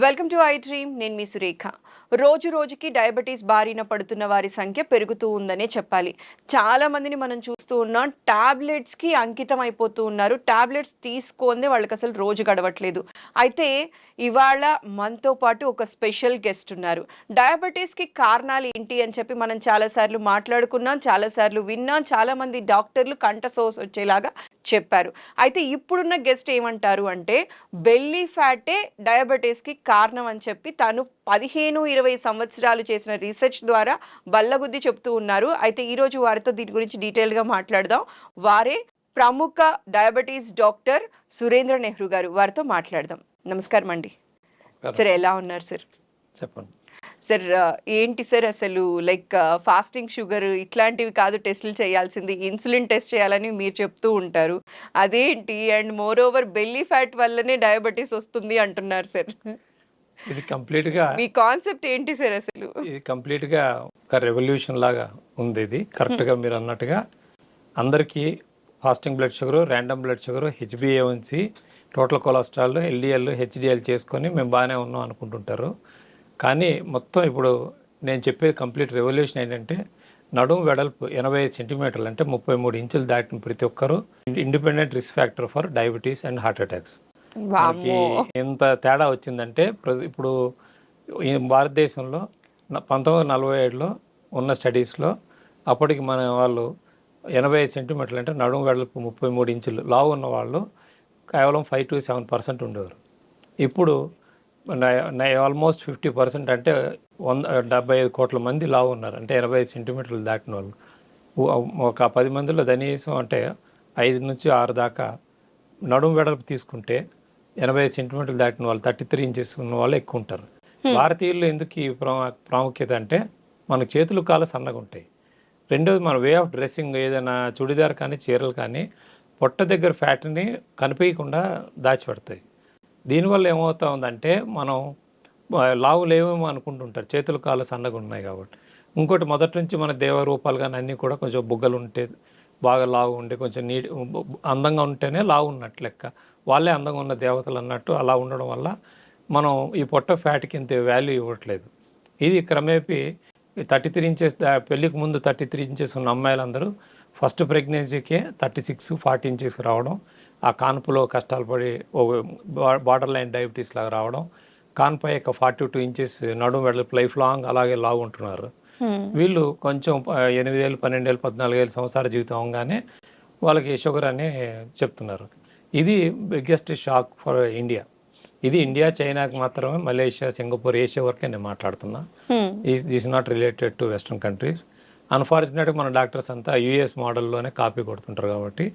Welcome to I dream నేను మీ సురేఖ. రోజు రోజుకి డయాబెటీస్ బారిన పడుతున్న వారి సంఖ్య పెరుగుతూ ఉందనే చెప్పాలి. చాలా మందిని మనం చూస్తూ ఉన్నాం. టాబ్లెట్స్కి అంకితం అయిపోతూ ఉన్నారు. టాబ్లెట్స్ తీసుకోందే వాళ్ళకి అసలు రోజు గడవట్లేదు. అయితే ఇవాళ మనతో పాటు ఒక స్పెషల్ గెస్ట్ ఉన్నారు. డయాబెటీస్కి కారణాలు ఏంటి అని చెప్పి మనం చాలాసార్లు మాట్లాడుకున్నాం చాలాసార్లు విన్నాం చాలామంది డాక్టర్లు కంట సోస్ వచ్చేలాగా చెప్పారు. అయితే ఇప్పుడున్న గెస్ట్ ఏమంటారు అంటే బెల్లీ ఫ్యాటే డయాబెటీస్కి కారణం అని చెప్పి తను పదిహేను ఇరవై సంవత్సరాలు చేసిన రీసెర్చ్ ద్వారా బల్లగుద్ది చెప్తూ ఉన్నారు. అయితే ఈరోజు వారితో దీని గురించి డీటెయిల్గా మాట్లాడదాం. వారే ప్రముఖ డయాబెటీస్ డాక్టర్ సురేంద్ర నెహ్రూ గారు వారితో మాట్లాడదాం. నమస్కారం అండి. సార్ ఎలా ఉన్నారు సార్? చెప్పండి. సార్ ఏంటి సార్ అసలు? లైక్ ఫాస్టింగ్ షుగర్ ఇట్లాంటివి కాదు టెస్టులు చేయాల్సింది. ఇన్సులిన్ టెస్ట్ చేయాలని మీరు చెప్తూ ఉంటారు. అదేంటి? And more over belly fat వల్లనే డయాబెటీస్ వస్తుంది అంటున్నారు సార్. ఇది కంప్లీట్గా మీ కాన్సెప్ట్ ఏంటి సార్ అసలు? ఇది కంప్లీట్గా ఒక రెవల్యూషన్ లాగా ఉంది ఇది. కరెక్ట్గా మీరు అన్నట్టుగా అందరికీ fasting blood sugar random blood sugar హెచ్బిఏవన్సి total cholesterol LDL HDL చేసుకొని మేము బాగానే ఉన్నాం అనుకుంటుంటారు. కానీ మొత్తం ఇప్పుడు నేను చెప్పేది కంప్లీట్ రెవల్యూషన్ ఏంటంటే నడుము వెడల్పు ఎనభై ఐదు సెంటీమీటర్లు అంటే ముప్పై మూడు ఇంచులు దాటిన ప్రతి ఒక్కరు independent risk factor for diabetes and heart attacks. ఎంత తేడా వచ్చిందంటే ఇప్పుడు భారతదేశంలో పంతొమ్మిది వందల నలభై ఏడులో ఉన్న స్టడీస్లో అప్పటికి మన వాళ్ళు ఎనభై ఐదు సెంటీమీటర్లు అంటే నడుము వెడల్పు ముప్పై మూడు ఇంచులు లావు ఉన్న వాళ్ళు కేవలం ఫైవ్ టు సెవెన్ పర్సెంట్ ఉండేవారు. ఇప్పుడు ఆల్మోస్ట్ ఫిఫ్టీ పర్సెంట్ అంటే వంద డెబ్బై ఐదు కోట్ల మంది లావు ఉన్నారు. అంటే ఎనభై ఐదు సెంటీమీటర్లు దాటిన వాళ్ళు. ఒక పది మందిలో కనీసం అంటే ఐదు నుంచి ఆరు దాకా నడుము వెడల్పు తీసుకుంటే ఎనభై ఐదు సెంటీమీటర్లు దాటిన వాళ్ళు థర్టీ త్రీ ఇంచెస్ ఉన్న వాళ్ళు ఎక్కువ ఉంటారు. భారతీయుల్లో ఎందుకు ఈ ప్రా- ప్రాముఖ్యత అంటే మన చేతులు కాలు సన్నగా ఉంటాయి. రెండోది మన వే ఆఫ్ డ్రెస్సింగ్ ఏదైనా చుడిదార్ కానీ చీరలు కానీ పొట్ట దగ్గర ఫ్యాట్ని కనిపించకుండా దాచిపెడతాయి. దీనివల్ల ఏమవుతా ఉందంటే మనం లావు లేవేమో అనుకుంటుంటారు. చేతులు కాళ్ళు సన్నగా ఉన్నాయి కాబట్టి. ఇంకోటి మొదటి నుంచి మన దేవ రూపాలు కానీ అన్నీ కూడా కొంచెం బుగ్గలు ఉంటే బాగా లావు ఉండే కొంచెం నీట్ అందంగా ఉంటేనే లావు ఉన్నట్టు లెక్క. వాళ్ళే అందంగా ఉన్న దేవతలు అన్నట్టు అలా ఉండడం వల్ల మనం ఈ పొట్ట ఫ్యాట్కి ఇంత వాల్యూ ఇవ్వట్లేదు. ఇది క్రమేపీ థర్టీ త్రీ ఇంచెస్ పెళ్ళికి ముందు థర్టీ త్రీ ఇంచెస్ ఉన్న అమ్మాయిలందరూ ఫస్ట్ ప్రెగ్నెన్సీకే థర్టీ సిక్స్ ఫార్టీ ఇంచెస్ రావడం ఆ కాన్పులో కష్టాలు పడి బార్డర్ లైన్ డయాబెటీస్ లాగా రావడం కాన్పై యొక్క ఫార్టీ టూ ఇంచెస్ నడుము వెడల్పు లైఫ్ లాంగ్ అలాగే లావు ఉంటున్నారు వీళ్ళు కొంచెం ఎనిమిదేళ్ళు పన్నెండేళ్ళు పద్నాలుగేళ్ళు సంవత్సరాల జీవితం అవగానే వాళ్ళకి షుగర్ అని చెప్తున్నారు. ఇది బిగ్గెస్ట్ షాక్ ఫర్ ఇండియా. ఇది ఇండియా చైనాకి మాత్రమే మలేషియా సింగపూర్ ఏషియా వరకే నేను మాట్లాడుతున్నా. Is not related to western countries అన్ఫార్చునేట్గా మన డాక్టర్స్ అంతా యుఎస్ మోడల్లోనే కాపీ కొడుతుంటారు కాబట్టి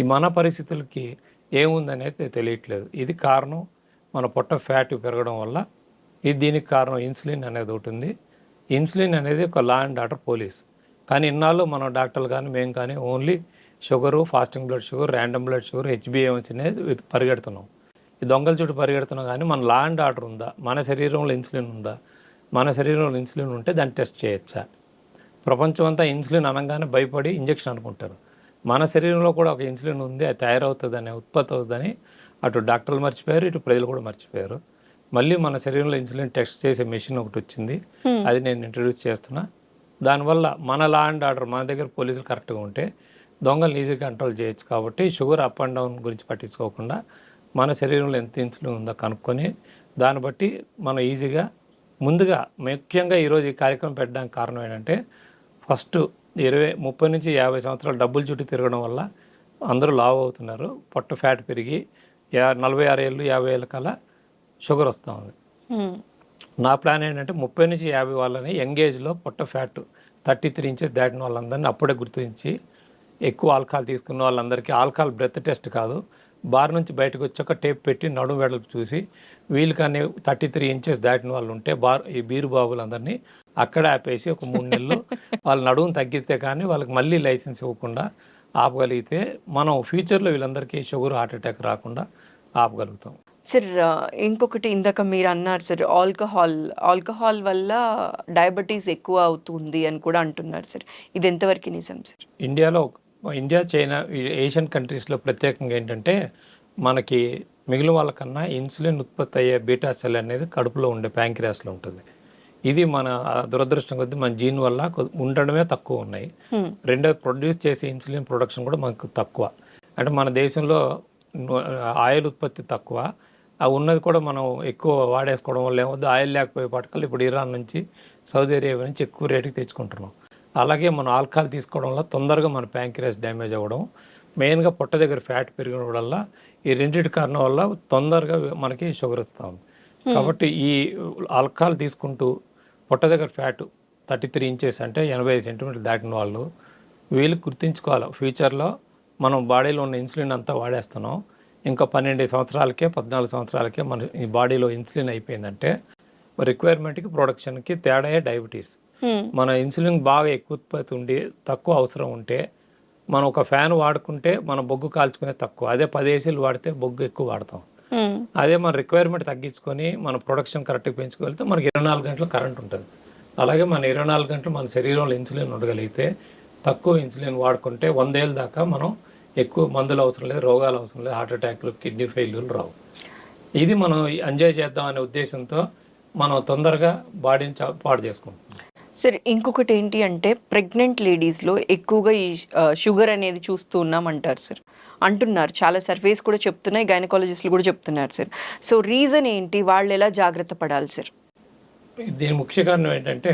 ఈ మన పరిస్థితులకి ఏముందనేది తెలియట్లేదు. ఇది కారణం మన పొట్ట ఫ్యాట్ పెరగడం వల్ల ఇది దీనికి కారణం ఇన్సులిన్ అనేది ఒకటి ఉంది. ఇన్సులిన్ అనేది ఒక లా అండ్ ఆర్డర్ పోలీస్. కానీ ఇన్నాళ్ళు మనం డాక్టర్లు కానీ మేము కానీ only sugar fasting blood sugar random blood sugar హెచ్బిఎంస్ అనేది పరిగెడుతున్నాం. ఈ దొంగల చుట్టూ పరిగెడుతున్నాం కానీ మన లా అండ్ ఆర్డర్ ఉందా? మన శరీరంలో ఇన్సులిన్ ఉందా? మన శరీరంలో ఇన్సులిన్ ఉంటే దాన్ని టెస్ట్ చేయొచ్చా? ప్రపంచం అంతా ఇన్సులిన్ అనగానే భయపడి ఇంజెక్షన్ అనుకుంటారు. మన శరీరంలో కూడా ఒక ఇన్సులిన్ ఉంది అది తయారవుతుందని ఉత్పత్తి అవుతుందని అటు డాక్టర్లు మర్చిపోయారు ఇటు ప్రజలు కూడా మర్చిపోయారు. మళ్ళీ మన శరీరంలో ఇన్సులిన్ టెస్ట్ చేసే మెషిన్ ఒకటి వచ్చింది. అది నేను ఇంట్రడ్యూస్ చేస్తున్నా. దానివల్ల మన లా అండ్ ఆర్డర్ మన దగ్గర పోలీసులు కరెక్ట్గా ఉంటే దొంగలు ఈజీగా కంట్రోల్ చేయొచ్చు కాబట్టి షుగర్ అప్ అండ్ డౌన్ గురించి పట్టించుకోకుండా మన శరీరంలో ఎంత ఇన్సులిన్ ఉందో కనుక్కొని దాన్ని బట్టి మనం ఈజీగా ముందుగా ముఖ్యంగా ఈరోజు ఈ కార్యక్రమం పెట్టడానికి కారణం ఏంటంటే ఫస్ట్ ఇరవై ముప్పై నుంచి యాభై సంవత్సరాలు డబ్బులు చుట్టూ తిరగడం వల్ల అందరూ లావ్ అవుతున్నారు. పొట్ట ఫ్యాట్ పెరిగి యా నలభై ఆరు ఏళ్ళు యాభై ఏళ్ళ కల్లా షుగర్ వస్తూ ఉంది. నా ప్లాన్ ఏంటంటే ముప్పై నుంచి యాభై వాళ్ళని యంగ్ ఏజ్లో పొట్ట ఫ్యాట్ థర్టీ త్రీ ఇంచెస్ దాటిన వాళ్ళందరినీ అప్పుడే గుర్తించి ఎక్కువ ఆల్కహాల్ తీసుకున్న వాళ్ళందరికీ ఆల్కహాల్ బ్రెత్ టెస్ట్ కాదు బార్ నుంచి బయటకు వచ్చాక టేప్ పెట్టి నడుము వెడల్పు చూసి వీళ్ళు కానీ థర్టీ త్రీ ఇంచెస్ దాటిన వాళ్ళు ఉంటే బార్ ఈ బీరు బాబులందరినీ అక్కడే ఆపేసి ఒక మూడు నెలలు వాళ్ళ నడుము తగ్గితే కానీ వాళ్ళకి మళ్ళీ లైసెన్స్ ఇవ్వకుండా ఆపగలిగితే మనం ఫ్యూచర్లో వీళ్ళందరికీ షుగర్ హార్ట్ అటాక్ రాకుండా ఆపగలుగుతాం. సార్ ఇంకొకటి ఇందాక మీరు అన్నారు సార్ ఆల్కహాల్ ఆల్కహాల్ వల్ల డయాబెటీస్ ఎక్కువ అవుతుంది అని కూడా అంటున్నారు సార్. ఇది ఎంతవరకు నిజం సార్? ఇండియాలో ఇండియా చైనా ఏషియన్ కంట్రీస్లో ప్రత్యేకంగా ఏంటంటే మనకి మిగిలిన వాళ్ళకన్నా ఇన్సులిన్ ఉత్పత్తి అయ్యే బీటా సెల్ అనేది కడుపులో ఉండే ప్యాంక్రియాస్లో ఉంటుంది. ఇది మన దురదృష్టం కొద్దీ మన జీన్ వల్ల ఉండడమే తక్కువ ఉన్నాయి. రెండోది ప్రొడ్యూస్ చేసే ఇన్సులిన్ ప్రొడక్షన్ కూడా మనకు తక్కువ. అంటే మన దేశంలో ఆయిల్ ఉత్పత్తి తక్కువ. ఆ ఉన్నది కూడా మనం ఎక్కువ వాడేసుకోవడం వల్ల ఏమవుద్ది? ఆయిల్ లేకపోయే పట్టుకలు ఇప్పుడు ఇరాన్ నుంచి సౌదీ అరేబియా నుంచి ఎక్కువ రేటుకి తెచ్చుకుంటున్నాం. అలాగే మనం ఆల్కహాల్ తీసుకోవడం వల్ల తొందరగా మన ప్యాంక్రియాస్ డ్యామేజ్ అవ్వడం మెయిన్గా పొట్ట దగ్గర ఫ్యాట్ పెరగడం వల్ల ఈ రెండింటి కారణం వల్ల తొందరగా మనకి షుగర్ వస్తూ ఉంది. కాబట్టి ఈ ఆల్కహాల్ తీసుకుంటూ పొట్ట దగ్గర ఫ్యాట్ థర్టీ త్రీ ఇంచెస్ అంటే ఎనభై ఐదు సెంటీమీటర్లు దాటిన వాళ్ళు వీళ్ళు గుర్తుంచుకోవాలి. ఫ్యూచర్లో మనం బాడీలో ఉన్న ఇన్సులిన్ అంతా వాడేస్తున్నాం. ఇంకా పన్నెండు సంవత్సరాలకే పద్నాలుగు సంవత్సరాలకే మన ఈ బాడీలో ఇన్సులిన్ అయిపోయిందంటే రిక్వైర్మెంట్కి ప్రొడక్షన్కి తేడాయే డయాబెటీస్. మన ఇన్సులిన్ బాగా ఎక్కువ ఉత్పత్తి ఉండి తక్కువ అవసరం ఉంటే మనం ఒక ఫ్యాన్ వాడుకుంటే మన బొగ్గు కాల్చుకునే తక్కువ. అదే పది ఏసీలు వాడితే బొగ్గు ఎక్కువ వాడతాం. అదే మన రిక్వైర్మెంట్ తగ్గించుకొని మన ప్రొడక్షన్ కరెక్ట్గా పెంచుకోగలిగితే మనకి ఇరవై నాలుగు గంటలు కరెంట్ ఉంటుంది. అలాగే మన ఇరవై నాలుగు గంటలు మన శరీరంలో ఇన్సులిన్ ఉండగలిగితే తక్కువ ఇన్సులిన్ వాడుకుంటే వందేళ్ళ దాకా మనం ఎక్కువ మందులు అవసరం లేదు రోగాలు అవసరం లేదు హార్ట్ అటాక్లు కిడ్నీ ఫెయిల్యూర్లు రావు. ఇది మనం ఎంజాయ్ చేద్దాం అనే ఉద్దేశంతో మనం తొందరగా బాడీని పాడు చేసుకుంటున్నాం. సరే ఇంకొకటి ఏంటి అంటే ప్రెగ్నెంట్ లేడీస్లో ఎక్కువగా ఈ షుగర్ అనేది చూస్తూ ఉన్నాం అంటారు సార్ అంటున్నారు. చాలా సర్వేస్ కూడా చెప్తున్నాయి గైనకాలజిస్టులు కూడా చెప్తున్నారు సార్ సో రీజన్ ఏంటి? వాళ్ళు ఎలా జాగ్రత్త పడాలి సార్ దీని ముఖ్య కారణం ఏంటంటే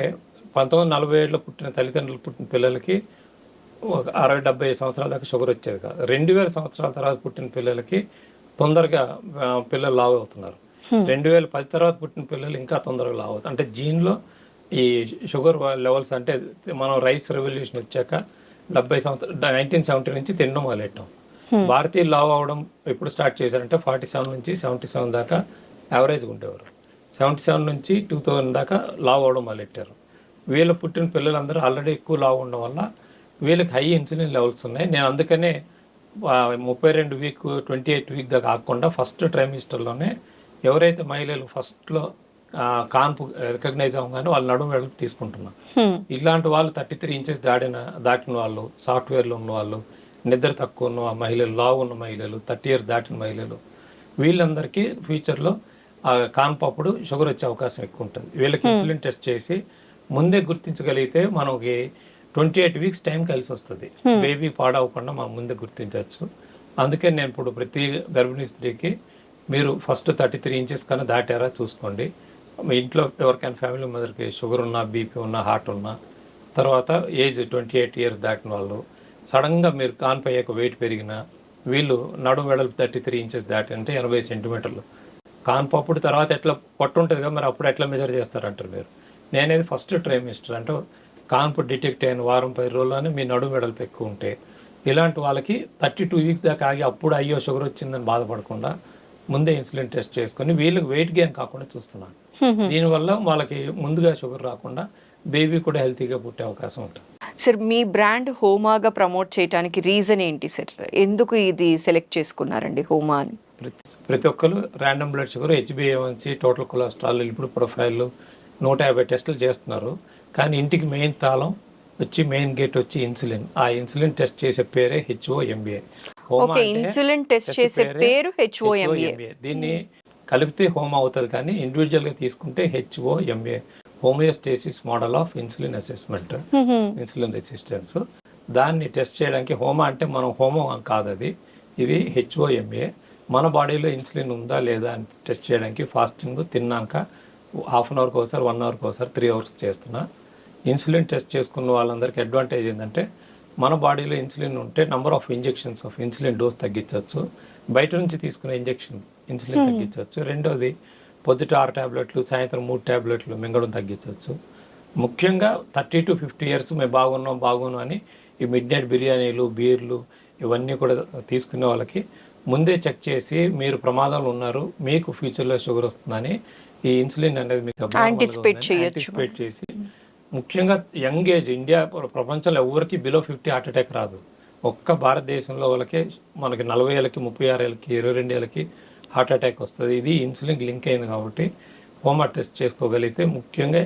పంతొమ్మిది నలభై ఏడులో పుట్టిన తల్లిదండ్రులు పుట్టిన పిల్లలకి ఒక అరవై డెబ్బై సంవత్సరాల దాకా షుగర్ వచ్చేది కాదు. రెండు వేల సంవత్సరాల తర్వాత పుట్టిన పిల్లలకి తొందరగా పిల్లలు లావు అవుతున్నారు. రెండు వేల పది తర్వాత పుట్టిన పిల్లలు ఇంకా తొందరగా లావు అవుతారు. అంటే జీన్లో ఈ షుగర్ లెవెల్స్ అంటే మనం రైస్ రెవల్యూషన్ వచ్చాక డెబ్బై సంవత్సరం నైన్టీన్ సెవెంటీ నుంచి తినడం మొదలెట్టాం. భారతీయులు లావు అవడం ఎప్పుడు స్టార్ట్ చేశారంటే ఫార్టీ సెవెన్ నుంచి సెవెంటీ సెవెన్ దాకా యావరేజ్గా ఉండేవారు. సెవెంటీ సెవెన్ నుంచి టూ థౌజండ్ దాకా లావు అవడం మొదలెట్టారు. వీళ్ళు పుట్టిన పిల్లలందరూ ఆల్రెడీ ఎక్కువ లావు ఉండడం వల్ల వీళ్ళకి హై ఇన్సులిన్ లెవెల్స్ ఉన్నాయి. నేను అందుకనే ముప్పై రెండు వీక్ ట్వంటీ ఎయిట్ వీక్ దాకా ఆగకుండా ఫస్ట్ ట్రైమిస్టర్లోనే ఎవరైతే మహిళలు ఫస్ట్లో కాన్పు రికగ్నైజ్ అవ్వగానే వాళ్ళ నడుము వెడల్పు తీసుకుంటున్నాం. ఇలాంటి వాళ్ళు థర్టీ త్రీ ఇంచెస్ దాటిన దాటిన వాళ్ళు సాఫ్ట్వేర్లో ఉన్న వాళ్ళు నిద్ర తక్కువ ఉన్న మహిళలు లావు ఉన్న మహిళలు థర్టీ ఇయర్స్ దాటిన మహిళలు వీళ్ళందరికీ ఫ్యూచర్లో ఆ కాన్పు అప్పుడు షుగర్ వచ్చే అవకాశం ఎక్కువ ఉంటుంది. వీళ్ళకి ఇన్సులిన్ టెస్ట్ చేసి ముందే గుర్తించగలిగితే మనకి ట్వంటీ ఎయిట్ వీక్స్ టైం కలిసి వస్తుంది. బేబీ పాడవకుండా మనం ముందే గుర్తించవచ్చు. అందుకే నేను ఇప్పుడు ప్రతి గర్భిణీ స్త్రీకి మీరు ఫస్ట్ థర్టీ త్రీ ఇంచెస్ కన్నా దాటారా చూసుకోండి. మీ ఇంట్లో ఎవరికైనా ఫ్యామిలీ మెంబర్కి షుగర్ ఉన్నా బీపీ ఉన్నా హార్ట్ ఉన్నా తర్వాత ఏజ్ ట్వంటీ ఎయిట్ ఇయర్స్ దాటిన వాళ్ళు సడన్గా మీరు కాన్పై అయ్యాక వెయిట్ పెరిగిన వీళ్ళు నడుము వెడల్పు థర్టీ త్రీ ఇంచెస్ దాటి అంటే ఎనభై సెంటీమీటర్లు కాన్పు అప్పుడు తర్వాత ఎట్లా పొట్టు ఉంటుంది కదా మరి అప్పుడు ఎట్లా మెజర్ చేస్తారంటారు మీరు? నేనేది ఫస్ట్ ట్రైమిస్టర్ అంటే కాన్పు డిటెక్ట్ అయిన వారం పది రోజుల్లోనే మీ నడుము వెడల్పు ఎక్కువ ఉంటే ఇలాంటి వాళ్ళకి థర్టీ టూ వీక్స్ దాకా ఆగి అప్పుడు అయ్యో షుగర్ వచ్చిందని బాధపడకుండా ముందే ఇన్సులిన్ టెస్ట్ చేసుకొని వీళ్ళకి వెయిట్ గెయిన్ కాకుండా చూస్తున్నాను. దీనివల్ల వాళ్ళకి ముందుగా షుగర్ రాకుండా బేబీ కూడా హెల్తీగా పుట్టే అవకాశం ఉంటుంది. సార్ మీ బ్రాండ్ హోమాగా ప్రమోట్ చేయడానికి రీజన్ ఏంటి సార్? ఎందుకు ఇది సెలెక్ట్ చేసుకున్నారండి హోమా అని? ప్రతి ప్రతి ఒక్కరు random blood sugar హెచ్బిఏవన్సీ total cholesterol ఇప్పుడు ప్రొఫైల్ నూట యాభై టెస్టులు చేస్తున్నారు. కానీ ఇంటికి మెయిన్ తాళం వచ్చి మెయిన్ గేట్ వచ్చి ఇన్సులిన్. ఆ ఇన్సులిన్ టెస్ట్ చేసే పేరే HO MBA okay insulin test చేసే పేరు హెచ్ఓఎంఏ దీన్ని కలిపితే హోమ్ అవుతుంది కానీ ఇండివిజువల్గా తీసుకుంటే HO MA homeostasis model of insulin assessment insulin resistance. దాన్ని టెస్ట్ చేయడానికి హోమా అంటే మనం హోమో కాదు అది. ఇది హెచ్ఓఎంఏ మన బాడీలో ఇన్సులిన్ ఉందా లేదా అని టెస్ట్ చేయడానికి ఫాస్టింగ్ తిన్నాక హాఫ్ అన్ అవర్కి ఒకసారి వన్ అవర్కి ఒకసారి త్రీ అవర్స్ చేస్తున్నా. ఇన్సులిన్ టెస్ట్ చేసుకున్న వాళ్ళందరికీ అడ్వాంటేజ్ ఏంటంటే మన బాడీలో ఇన్సులిన్ ఉంటే number of injections of insulin dose తగ్గించవచ్చు. బయట నుంచి తీసుకునే ఇంజెక్షన్ ఇన్సులిన్ తగ్గించవచ్చు. రెండోది పొద్దుట ఆరు టాబ్లెట్లు సాయంత్రం మూడు టాబ్లెట్లు మింగడం తగ్గించవచ్చు. ముఖ్యంగా థర్టీ టు ఫిఫ్టీ ఇయర్స్ మేము బాగున్నాం బాగున్నాం అని ఈ మిడ్ నైట్ బిర్యానీలు బీర్లు ఇవన్నీ కూడా తీసుకునే వాళ్ళకి ముందే చెక్ చేసి మీరు ప్రమాదంలో ఉన్నారు మీకు ఫ్యూచర్లో షుగర్ వస్తుందని ఈ ఇన్సులిన్ అనేది మీకు anticipate చేసి ముఖ్యంగా యంగ్ ఏజ్ ఇండియా ప్ర- ప్రపంచంలో ఎవరికి బిలో ఫిఫ్టీ హార్ట్ అటాక్ రాదు. ఒక్క భారతదేశంలో వాళ్ళకి మనకి నలభై ఏళ్ళకి ముప్పై ఆరు ఏళ్ళకి ఇరవై రెండు ఏళ్ళకి హార్ట్ అటాక్ వస్తుంది. ఇది ఇన్సులిన్ లింక్ అయింది కాబట్టి హోమా టెస్ట్ చేసుకోగలిగితే ముఖ్యంగా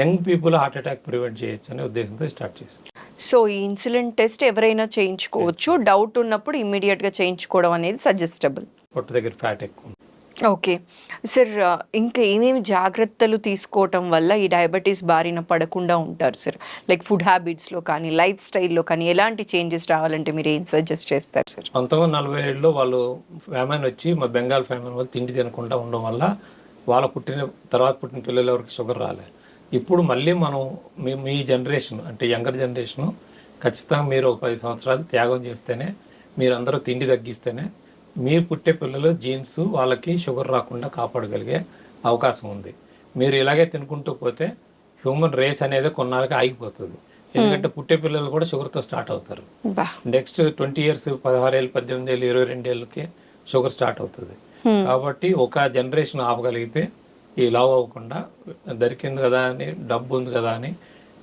young people heart attack prevent చేయొచ్చు అనే ఉద్దేశంతో స్టార్ట్ చేశాం. సో ఈ ఇన్సులిన్ టెస్ట్ ఎవరైనా చేయించుకోవచ్చు. డౌట్ ఉన్నప్పుడు ఇమ్మీడియట్గా చేయించుకోవడం అనేది సజెస్టబుల్. పొట్ట దగ్గర ఫ్యాట్ ఎక్కువ. ఓకే. సార్ ఇంకా ఏమేమి జాగ్రత్తలు తీసుకోవటం వల్ల ఈ డయాబెటీస్ బారిన పడకుండా ఉంటారు సార్? లైక్ ఫుడ్ హ్యాబిట్స్లో కానీ లైఫ్ స్టైల్లో కానీ ఎలాంటి చేంజెస్ రావాలంటే మీరు ఏం సజెస్ట్ చేస్తారు సార్? పంతొమ్మిది వందల నలభై ఏడులో వాళ్ళు ఫ్యామిలీ వచ్చి మా బెంగాల్ ఫ్యామిలీ వాళ్ళు తిండి తినకుండా ఉండడం వల్ల వాళ్ళ పుట్టిన తర్వాత పుట్టిన పిల్లలు ఎవరికి షుగర్ రాలే. ఇప్పుడు మళ్ళీ మనం మీ మీ జనరేషన్ అంటే యంగర్ జనరేషన్ ఖచ్చితంగా మీరు ఒక పది సంవత్సరాలు త్యాగం చేస్తేనే మీరందరూ తిండి తగ్గిస్తేనే మీరు పుట్టే పిల్లలు జీన్స్ వాళ్ళకి షుగర్ రాకుండా కాపాడగలిగే అవకాశం ఉంది. మీరు ఇలాగే తినుకుంటూ పోతే హ్యూమన్ రేస్ అనేది కొన్నాళ్ళకి ఆగిపోతుంది. ఎందుకంటే పుట్టే పిల్లలు కూడా షుగర్తో స్టార్ట్ అవుతారు. నెక్స్ట్ ట్వంటీ ఇయర్స్ పదహారు ఏళ్ళు పద్దెనిమిది ఏళ్ళు ఇరవై రెండు ఏళ్ళకి షుగర్ స్టార్ట్ అవుతుంది. కాబట్టి ఒక జనరేషన్ ఆపగలిగితే ఈ లావ్ అవ్వకుండా దొరికింది కదా అని డబ్బు ఉంది కదా అని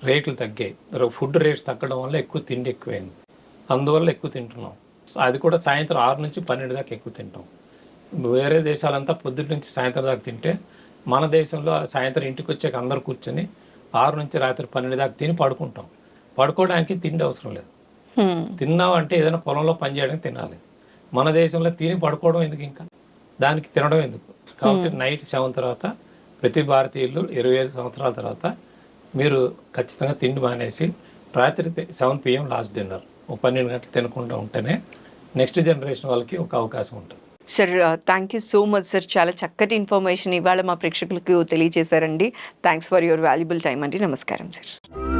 రేట్లు తగ్గాయి. ఫుడ్ రేట్స్ తగ్గడం వల్ల ఎక్కువ తిండి ఎక్కువైంది. అందువల్ల ఎక్కువ తింటున్నాం. సో అది కూడా సాయంత్రం ఆరు నుంచి పన్నెండు దాకా ఎక్కువ తింటాం. వేరే దేశాలంతా పొద్దున్న నుంచి సాయంత్రం దాకా తింటే మన దేశంలో సాయంత్రం ఇంటికి వచ్చాక అందరు కూర్చొని ఆరు నుంచి రాత్రి పన్నెండు దాకా తిని పడుకుంటాం. పడుకోవడానికి తిండి అవసరం లేదు. హ్మ్. తిన్నావు అంటే ఏదైనా పొలంలో పని చేయడానికి తినాలి. మన దేశంలో తిని పడుకోవడం ఎందుకు ఇంకా? దానికి తినడం ఎందుకు? కాబట్టి నైట్ సెవెన్ తర్వాత ప్రతి భారతీయులు ఇరవై ఐదు సంవత్సరాల తర్వాత మీరు ఖచ్చితంగా తిండి మానేసి రాత్రి సెవెన్ పిఎం లాస్ట్ డిన్నర్. ఒక పన్నెండు గంటలు తినకుండా ఉంటేనే నెక్స్ట్ జనరేషన్ వాళ్ళకి ఒక అవకాశం ఉంటుంది. Sir thank you so much sir. చాలా చక్కటి ఇన్ఫర్మేషన్ ఇవాళ మా ప్రేక్షకులకు తెలియజేశారండి. Thanks for your valuable time అండి. నమస్కారం సార్.